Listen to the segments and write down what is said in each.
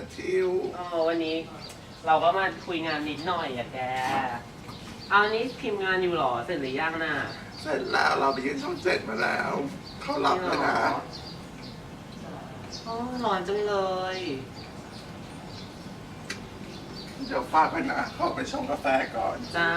มาทิวเออวันนี้ เราก็มาคุยงานนิดหน่อยอะแก เอาอันนี้พิมพ์งานอยู่เหรอ เสร็จหรือยังน่ะเสร็จแล้วเราไปยืนช่องเจ็ดมาแล้ว เขาหลับแล้วนะอ๋อร้อนจังเลย เดี๋ยวฝากไปนะขอไปชงกาแฟก่อน จ้า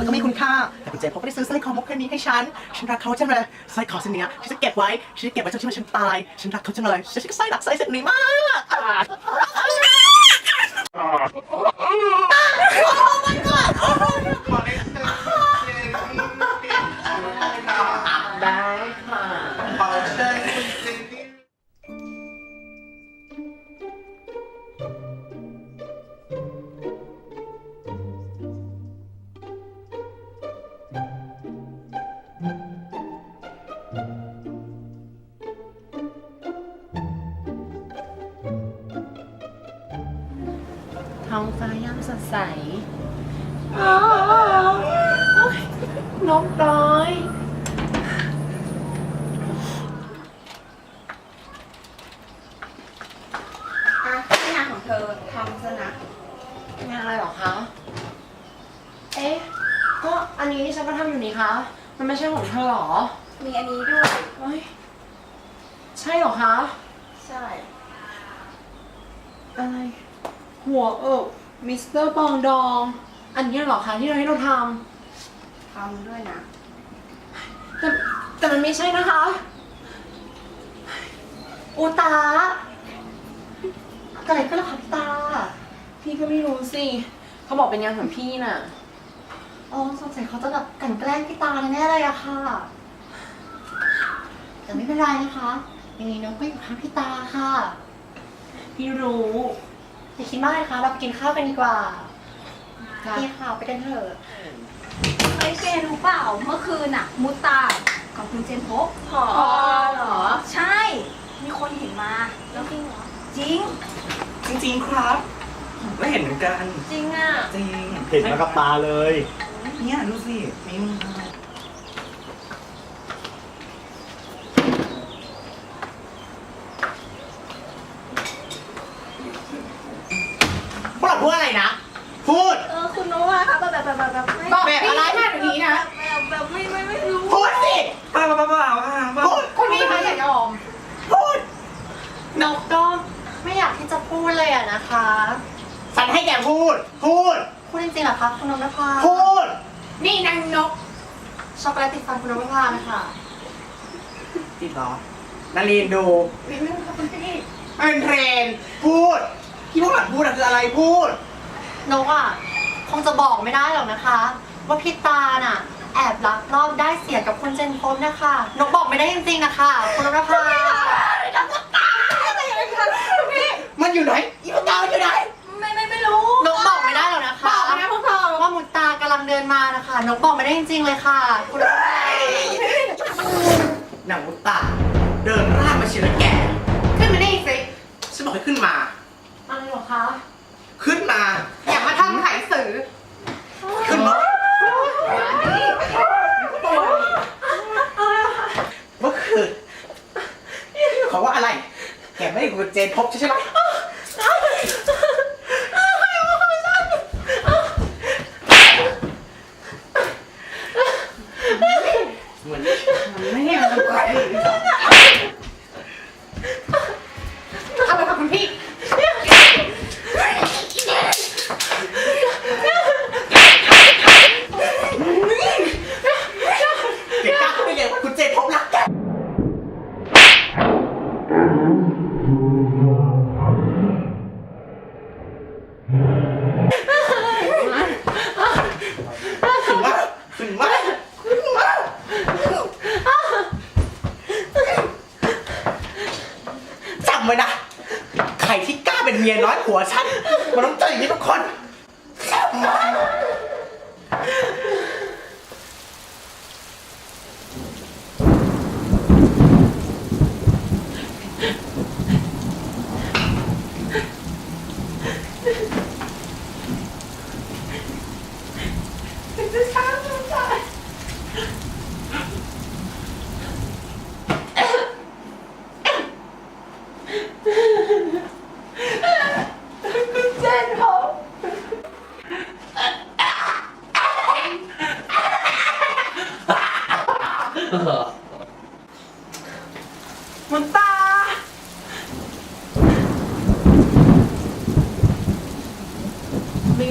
ถึงเป็นดอกไม้ปลอมแต่ก็ไม่คุณค่า แต่คุณเจนเขาไม่ได้ซื้อสร้อยคอมุกแค่นี้ให้ฉัน ฉันรักเขาจังเลยสร้อยคอเส้นเนี้ยฉันจะเก็บไว้ ฉันจะเก็บไว้จนที่ว่าฉันตาย ฉันรักเขาจังเลยฉันก็สร้อยรักสร้อยเส้นนี้มากอะได้ ใสอ้าวเอ้ยนกน้อยอะงานของเธอทำซะนะ งานอะไรเหรอคะ เอ๊ะ ก็อันนี้ที่ฉันมาทำอยู่นี่คะ มันไม่ใช่ของเธอเหรอ มีอันนี้ด้วย เฮ้ย ใช่เหรอคะ ใช่ อะไร หัวเออ มิสเตอร์ปองดอง อันนี้เหรอคะที่เราให้เราททำด้วยนะำแต่แต่มันไม่ใช่นะคะอูตาเกิดอะไรขึ้นล่ะคะพี่ตา พี่ก็ไม่รู้สิ เขาบอกเป็นงานของพี่น่ะ อ๋อสงสัยเขาจะแบบกลั่นแกล้งพี่ตาแน่ๆเลยอะค่ะ แต่ไม่เป็นไรนะคะยังไงน้องก็อยู่ข้างพี่ตาค่ะ พี่รู้ อย่าคิดมากเลยค่ะเราไปกินข้าวกันดีกว่าค่ะพี่ค่ะไปกันเถอะเฮ้ยเจรู้เปล่าเมื่อคืนน่ะมุตตาของคุณเจนพบหอเหรอ ใช่ มีคนเห็นมา แล้วจริงเหรอ จริง จริง ๆ ครับผมก็เห็นเหมือนกัน จริงอะ จริง เห็นมากับตาเลย เนี่ยดูสิมีมือพวกเราพูดอะไรนะ พูด เออ คุณโน้ตคะแบบแบบแบบแบบไม่บอกแบบอะไรพี่แบบนี้นะแบบแบบไม่ไม่ไม่รู้พูดสิเปล่าเปล่าเปล่าพูดคุณพี่คะอย่ายอม พูดนกก็ไม่อยากที่จะพูดเลยอะนะคะ ฉันให้แกพูด พูด พูดจริงๆเหรอคะคุณนพภาพูด นี่นางนก ช็อกโกแลตติดฟันคุณนพภานะคะจริงเหรอนารีนดูนิดนึงค่ะคุณพี่เป็นเทรนด์พูด ที่พวกหลังพูดอะคืออะไรพูด นกอะคงจะบอกไม่ได้หรอกนะคะ ว่าพี่ตาน่ะ แอบลักลอบได้เสียกับคุณเจนพบนะคะนกบอกไม่ได้จริงๆนะคะคุณนพภามันอยู่ไหนอีพวกเราอยู่ไหน ไม่ไม่ไม่รู้นกบอกไม่ได้หรอกนะคะ บอกนะพวกเธอว่ามุตตากำลังเดินมานะคะนกบอกไม่ได้จริงๆเลยค่ะ คุณนพภาหนังมุตตา เดินร่างมาเชียร์แล้วแกขึ้นมานี่สิฉันบอกให้ขึ้นมาอะไรเหรอคะ ขึ้นมา อย่ามาทำไขสื่อ ขึ้นมาเมื่อคืน เขาว่าอะไร แกไม่ได้คุยกับเจนพบใช่ไหม ใครที่กล้าเป็นเมียน้อยผัวฉันมันต้องเจออย่างนี้ทุกคนมา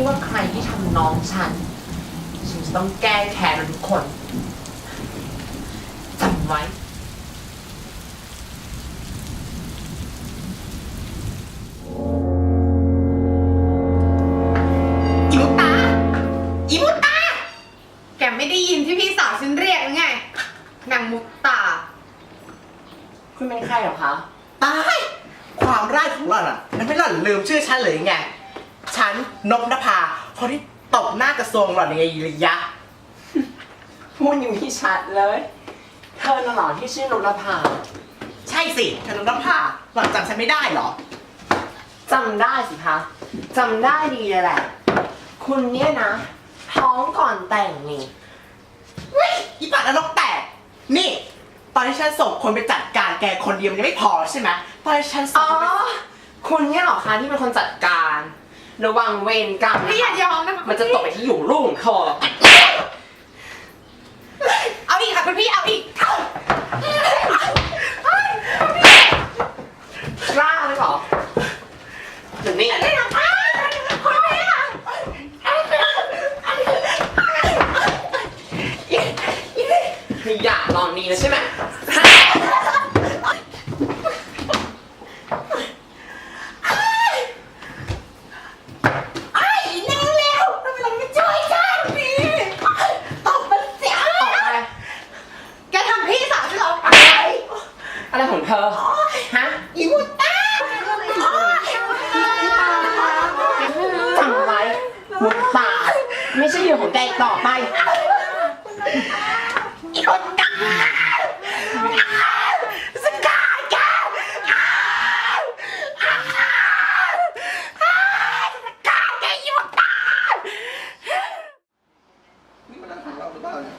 ว่าใครที่ทำน้องฉัน ฉันจะต้องแก้แค้นมันทุกคนจำไว้อิมุตาอิมุตา แกไม่ได้ยินที่พี่สาวฉันเรียกหรือไงนางมุกตา คุณเป็นใครเหรอคะ ตาย ความร่ายของหล่อนอะ มันไม่หล่อนลืมชื่อฉันเลยไง ฉันนพนภาคนที่ตบหน้ากระทรวงหล่อนยังไงระยะ พูดอยู่ที่ชัดเลย เธอน่ะเหรอที่ชื่อนรภาใช่สิฉันนพนภาหล่อนจำฉันไม่ได้เหรอ จำได้สิคะจำได้ดีเลยแหละ คุณเนี่ยนะ ท้องก่อนแต่งนี่อีปากนรกแตก นี่ ตอนที่ฉันส่งคนไปจัดการแกคนเดียวมันยังไม่พอใช่ไหมตอนที่ฉันส่อ๋งอ คนไป คุณเนี่ยเหรอคะที่เป็นคนจัดการ ระวังเวรกรรมนะพี่อย่าคะยอมนะคะมันจะตกไปที่อยู่รุ่งคอ เอาอีกค่ะคุณพี่เอาอีก กล้าหรือเปล่าหรือนี่ไม่อยากลองนี้แล้วใช่ไหม ตบมันเสีย ออกไป แกทำพี่สาวฉันเหรอ อะไรของเธอ ฮะ อีมุตา จำไว้มุดตา ไม่ใช่เหยื่อของแกอีกต่อไป อีมุตาสกายแกนี่มันของเราหรือเปล่าเนี่ย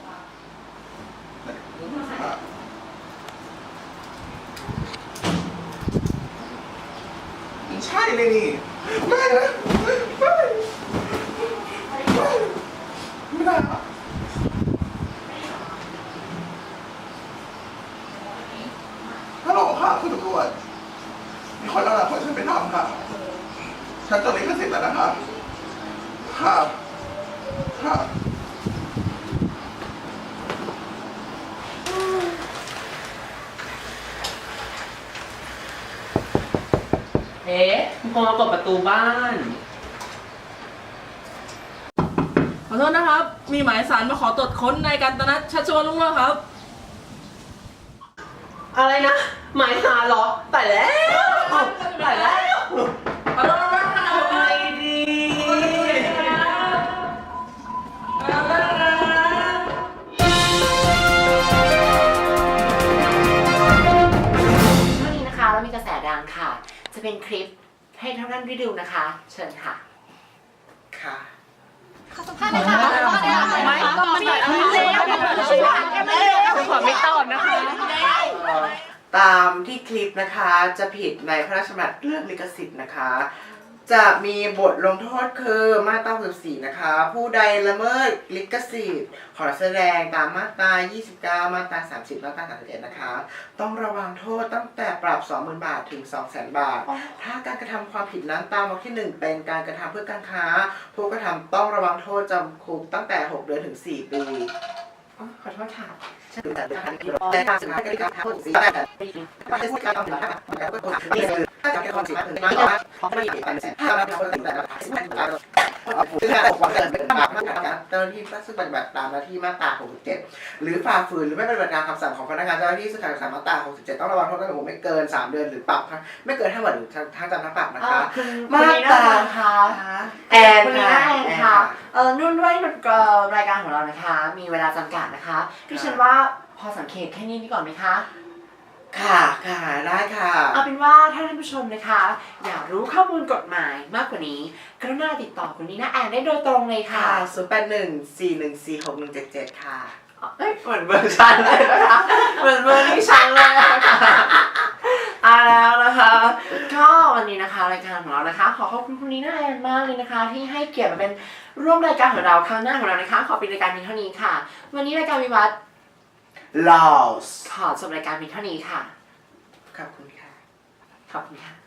ใช่เลยนี่ไม่นะไม่ไม่ไม่ได้อฮัลโหลค่ะคุณตำรวจมีคนเอาหลักฐานฉันไปทำค่ะฉันจดลิขสิทธิ์แล้วนะคะค่ะค่ะ อ๊ะคุณคงมากดประตูบ้าน ขอโทษนะครับ มีหมายสารมาขอตรวจค้นในกันตนะชัชวนลุงเลิศครับ อะไรนะ หมายสาเหรอ แต่แล้ว นะคะเชิญค่ะ ค่ะขอไม่ตอบนะคะ ตามที่คลิปนะคะจะผิดในพระราชบัญญัติเรื่องลิขสิทธิ์นะคะ จะมีบทลงโทษคือมาตรา14นะคะ ผู้ใดละเมิดลิขสิทธิ์ขอแสดงตามมาตรา29 มาตรา30 มาตรา31นะคะ ต้องระวังโทษตั้งแต่ปรับ 20,000 บาทถึง 200,000 บาท ถ้าการกระทำความผิดนั้นตามวรรคที่ 1 เป็นการกระทำเพื่อการค้า ผู้กระทำต้องระวังโทษจำคุกตั้งแต่ 6 เดือนถึง 4 ปีอ๋อขอโทษค่ะฉันดูแต่เรื่องที่แต่การสื่อสารกับการทำสิ่งแต่ไม่ได้พูดการทำสิ่งต่างๆแล้วก็คนนี่คือ ถ้าจะเป็นความสิ่งอื่นมาก็เพราะไม่ได้เป็นสิ่งถ้าเราเป็นคนอื่นแต่เราสิ่งต่างๆซึ่งการปกป้องเกิดเป็นบาปมากการเจ้าหน้าที่ซึ่งปฏิบัติตามหน้าที่มาตรา67 หรือฝ่าฝืนหรือไม่ปฏิบัติตามคำสั่งของพนักงานเจ้าหน้าที่ซึ่งการสั่งมาตรา67 ต้องระวังโทษจำคุกไม่เกิน 3 เดือนหรือปรับไม่เกิน5วันหรือทั้งจำทั้งปรับนะคะมาตาค่ะแอนวันนี้ค่ะแอนนค่ะค่ะเออนุ่นด้วยมันก็รายการของเรานะคะ มีเวลาจำกัดนะคะดิฉันว่าพอสังเกตแค่นี้ดีก่อนไหมคะ ค่ะค่ะได้ค่ะ เอาเป็นว่าถ้าท่านผู้ชมนะคะ อยากรู้ข้อมูลกฎหมายมากกว่านี้กรุณาติดต่อคุณนีน่าแอนได้โดยตรงเลยค่ะค่ะศูนย์แปดหนึ่งสี่หนึ่งสี่หกหนึ่งเจ็ดเจ็ดค่ะ เอ้ยเหมือนเบอร์ชันเลยนะคะเหมือนเบอร์ที่ฉันเลยนะคะเอาแล้วนะคะก็วันนี้นะคะรายการของเรานะคะ ขอขอบคุณคุณนีน่าแอนมากเลยนะคะ ที่ให้เกียรติมาเป็นร่วมรายการของเราครั้งหน้าของเรานะคะ ขอปิดรายการเพียงเท่านี้ค่ะ วันนี้รายการวิวัฒน์ Laos ขอจบรายการเพียงเท่านี้ค่ะ ขอบคุณค่ะ ขอบคุณค่ะขอบคุณค่ะ